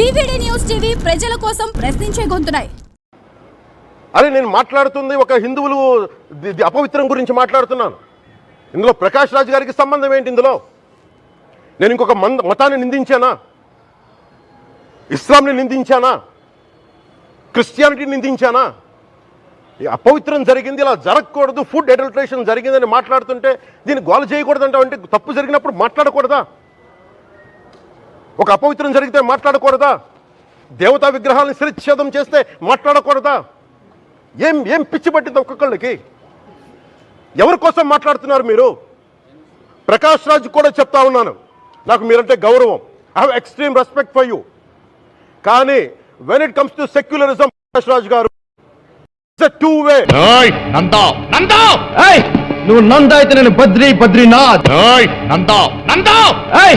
VVD news TV ప్రజల కోసం ప్రశ్నించే గొంతునాయి అరే నేను మాట్లాడుతుంది ఒక హిందువులు అపవిత్రం గురించి మాట్లాడుతున్నాను. ఇందులో ప్రకాష్ రాజ్ గారికి సంబంధం ఏంటి ఇందులో? నేను ఇంకొక మంద మతాన్ని నిందించానా? ఇస్లాంని నిందించానా? క్రిస్టియానిటీని నిందించానా? ఈ అపవిత్రం జరిగింది ఇలా జరగకూడదు ఫుడ్ అడల్ట్రేషన్ జరిగిందని మాట్లాడుతుంటే దీన్ని గోల చేయకూడదు అంటే తప్పు జరిగినప్పుడు మాట్లాడకూడదా? ఒక అపవిత్రం జరిగితే మాట్లాడకూడదా? దేవతా విగ్రహాలను శిరచ్ఛేదం చేస్తే మాట్లాడకూడదా? ఏం ఏం పిచ్చి పట్టింది ఒక్కొక్కళ్ళకి? ఎవరి కోసం మాట్లాడుతున్నారు మీరు? ప్రకాష్ రాజ్ కూడా చెప్తా ఉన్నాను. నాకు మీరంటే గౌరవం. I have extreme respect for you కానీ when it comes to secularism Prakash Raj గారు టూ వే ఏయ్ నందా నందా! ఏయ్ నువ్వు నంద అయితే నేను బద్రి బద్రీనాథ్. ఏయ్ నందా నందా! ఏయ్